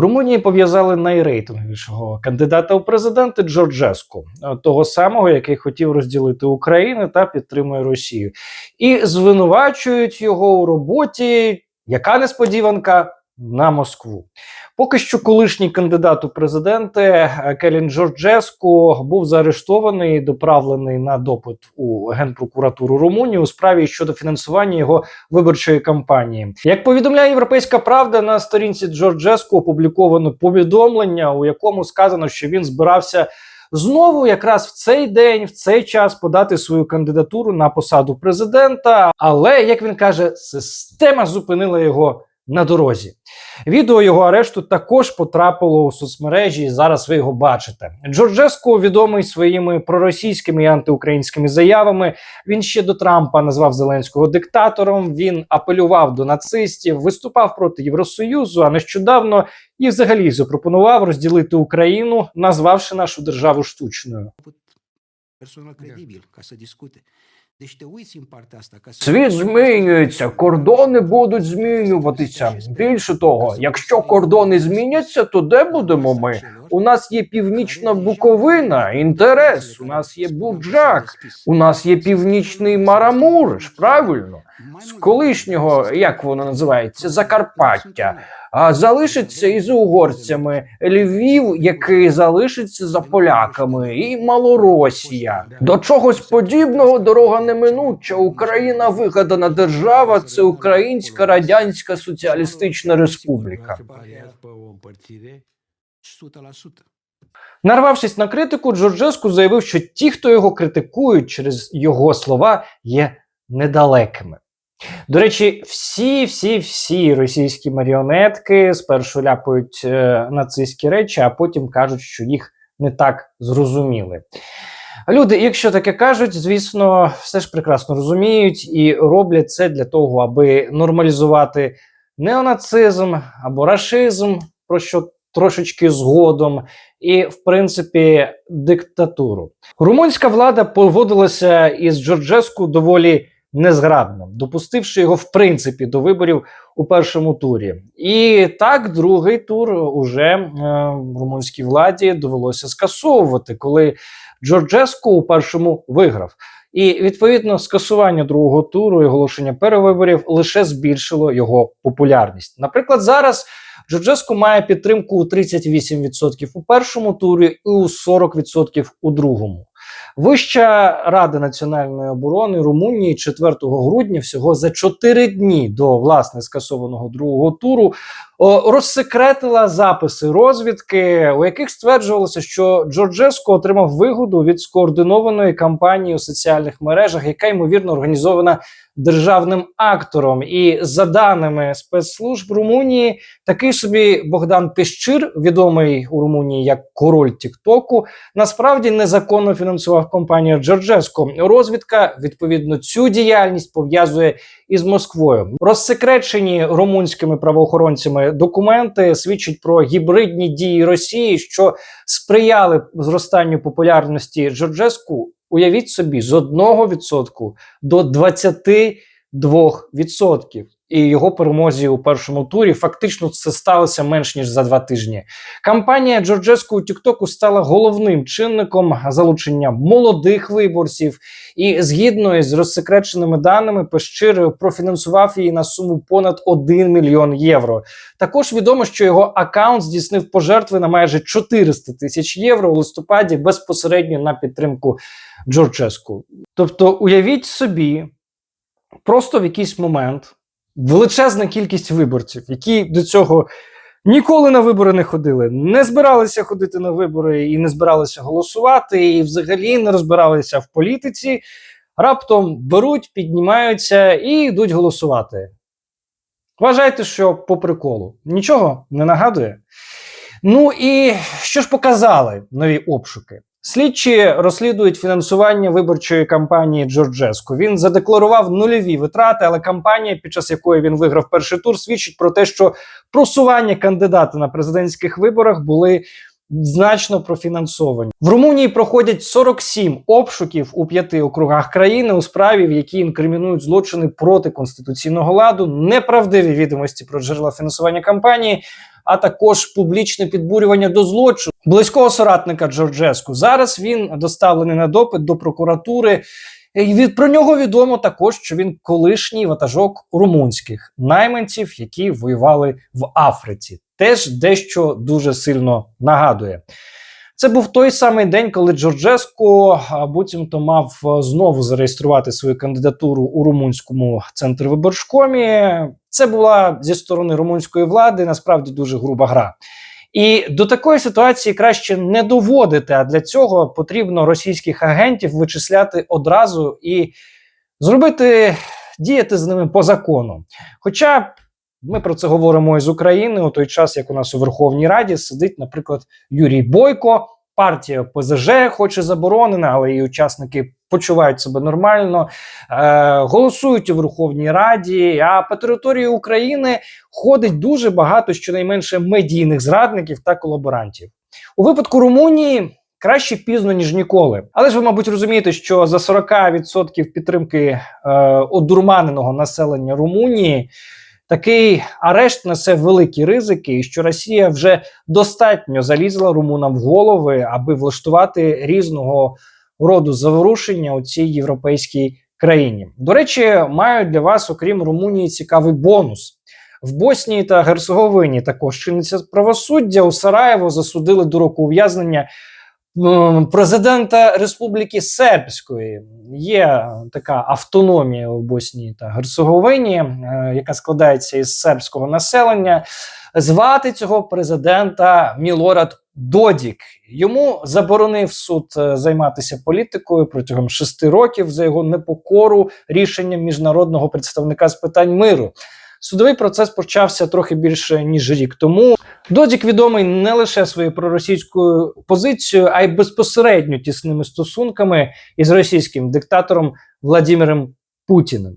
Румунії пов'язали найрейтинговішого кандидата у президенти Джорджеску, е, того самого, який хотів розділити Україну та підтримує Росію, і звинувачують його у роботі. Яка несподіванка на Москву? Поки що колишній кандидат у президенти е, Келін Джорджеску був заарештований і доправлений на допит у генпрокуратуру Румунії у справі щодо фінансування його виборчої кампанії. Як повідомляє Європейська Правда, на сторінці Джорджеску опубліковано повідомлення, у якому сказано, що він збирався. Знову, якраз в цей день, в цей час подати свою кандидатуру на посаду президента. Але як він каже, система зупинила його на дорозі. Відео його арешту також потрапило у соцмережі. і Зараз ви його бачите. Джорджеско відомий своїми проросійськими і антиукраїнськими заявами. Він ще до Трампа назвав Зеленського диктатором. Він апелював до нацистів, виступав проти Євросоюзу. А нещодавно і взагалі запропонував розділити Україну, назвавши нашу державу штучною. persoană credibil ca să Світ змінюється, кордони будуть змінюватися. Більше того, якщо кордони зміняться, то де будемо ми? У нас є північна Буковина, інтерес. У нас є Буджак, у нас є північний Марамуриш. Правильно, з колишнього, як воно називається, Закарпаття. А залишиться із угорцями Львів, який залишиться за поляками, і Малоросія. До чогось подібного дорога неминуча. Україна вигадана держава. Це Українська Радянська Соціалістична Республіка. Pe o împărțire 100%. Нарвавшись на критику, Джорджеску заявив, що ті, хто його критикують через його слова, є недалекими. До речі, всі, всі, всі російські маріонетки спершу ляпають е, нацистські речі, а потім кажуть, що їх не так зрозуміли. Люди, якщо таке кажуть, звісно, все ж прекрасно розуміють і роблять це для того, аби нормалізувати неонацизм або рашизм, про що трошечки згодом, і, в принципі, диктатуру. Румунська влада поводилася із Джорджеску доволі незграбно, допустивши його в принципі до виборів у першому турі. І так, другий тур уже е, румунській владі довелося скасовувати, коли Джорджеску у першому виграв. І відповідно скасування другого туру і оголошення перевиборів лише збільшило його популярність. Наприклад, зараз Джорджеску має підтримку у 38% у першому турі і у 40% у другому. Вища Рада національної оборони Румунії 4 грудня, всього за 4 дні до власне скасованого другого туру, розсекретила записи розвідки, у яких стверджувалося, що Джорджеско отримав вигоду від скоординованої кампанії у соціальних мережах, яка ймовірно організована державним актором. І за даними спецслужб Румунії, такий собі Богдан Піщир, відомий у Румунії як король Тіктоку, насправді незаконно фінансував компанію Джорджеско. Розвідка відповідно цю діяльність пов'язує із Москвою. Розсекречені румунськими правоохоронцями документи свідчать про гібридні дії Росії, що сприяли зростанню популярності Джорджеску. Уявіть собі, з 1% до 22%. І його перемозі у першому турі фактично це сталося менш ніж за два тижні. Кампанія Джорджеску у Тіктоку стала головним чинником залучення молодих виборців, і згідно із розсекреченими даними, Пещир профінансував її на суму понад 1 мільйон євро. Також відомо, що його аккаунт здійснив пожертви на майже 400 тисяч євро у листопаді безпосередньо на підтримку Джорджеску. Тобто, уявіть собі, просто в якийсь момент величезна кількість виборців, які до цього ніколи на вибори не ходили, не збиралися ходити на вибори і не збиралися голосувати, і взагалі не розбиралися в політиці. Раптом беруть, піднімаються і йдуть голосувати. Вважайте, що по приколу нічого не нагадує. Ну і що ж показали нові обшуки? Слідчі розслідують фінансування виборчої кампанії Джорджеску. Він задекларував нульові витрати, але кампанія, під час якої він виграв перший тур, свідчить про те, що просування кандидата на президентських виборах були значно профінансовані. В Румунії проходять 47 обшуків у п'яти округах країни у справі, в якій інкримінують злочини проти конституційного ладу, неправдиві відомості про джерела фінансування кампанії, а також публічне підбурювання до злочину близького соратника Джорджеску. Зараз він доставлений на допит до прокуратури. І від про нього відомо також, що він колишній ватажок румунських найманців, які воювали в Африці. Теж дещо дуже сильно нагадує. Це був той самий день, коли Джорджеско буцімто мав знову зареєструвати свою кандидатуру у румунському центрвиборчкомі. Це була зі сторони румунської влади насправді дуже груба гра. І до такої ситуації краще не доводити. А для цього потрібно російських агентів вичисляти одразу і зробити діяти з ними по закону. Хоча ми про це говоримо із України у той час, як у нас у Верховній Раді сидить, наприклад, Юрій Бойко. Партія ПЗЖ хоче заборонена, але її учасники почувають себе нормально, е, голосують у Верховній Раді. А по території України ходить дуже багато щонайменше медійних зрадників та колаборантів. У випадку Румунії краще пізно ніж ніколи. Але ж ви, мабуть, розумієте, що за 40% підтримки е, одурманеного населення Румунії. Такий арешт несе великі ризики, і що Росія вже достатньо залізла румунам в голови, аби влаштувати різного роду заворушення у цій європейській країні. До речі, маю для вас, окрім Румунії, цікавий бонус. В Боснії та Герцеговині також чиниться правосуддя. У Сараєво засудили до року ув'язнення президента Республіки Сербської. Є така автономія у Боснії та Герцеговині, е, яка складається із сербського населення. Звати цього президента Мілорад Додік. Йому заборонив суд е, займатися політикою протягом шести років за його непокору рішенням міжнародного представника з питань миру. Судовий процес почався трохи більше ніж рік тому. Додік відомий не лише своєю проросійською позицією, а й безпосередньо тісними стосунками із російським диктатором Владимиром Путіним.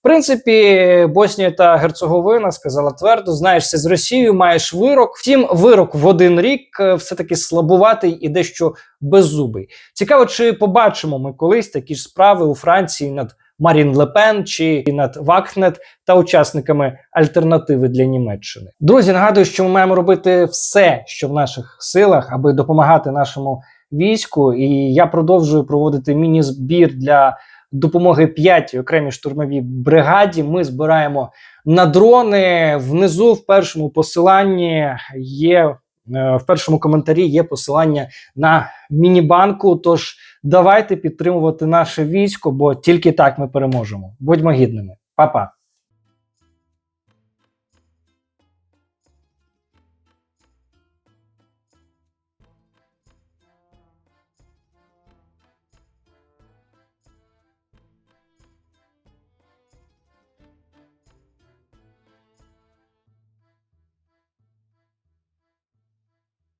В принципі, Боснія та Герцеговина сказала твердо: знаєшся з Росією, маєш вирок. Втім, вирок в один рік е, все-таки слабуватий і дещо беззубий. Цікаво, чи побачимо ми колись такі ж справи у Франції над Марін Лепен чи над Вакхнет та учасниками альтернативи для Німеччини. Друзі, нагадую, що ми маємо робити все, що в наших силах, аби допомагати нашому війську. І я продовжую проводити міні-збір для допомоги п'ятій окремій штурмовій бригаді. Ми збираємо на дрони. Внизу в першому посиланні є. Е, В першому коментарі є посилання на міні-банку. Тож давайте підтримувати наше військо, бо тільки так ми переможемо. Будьмо гідними, Па-па!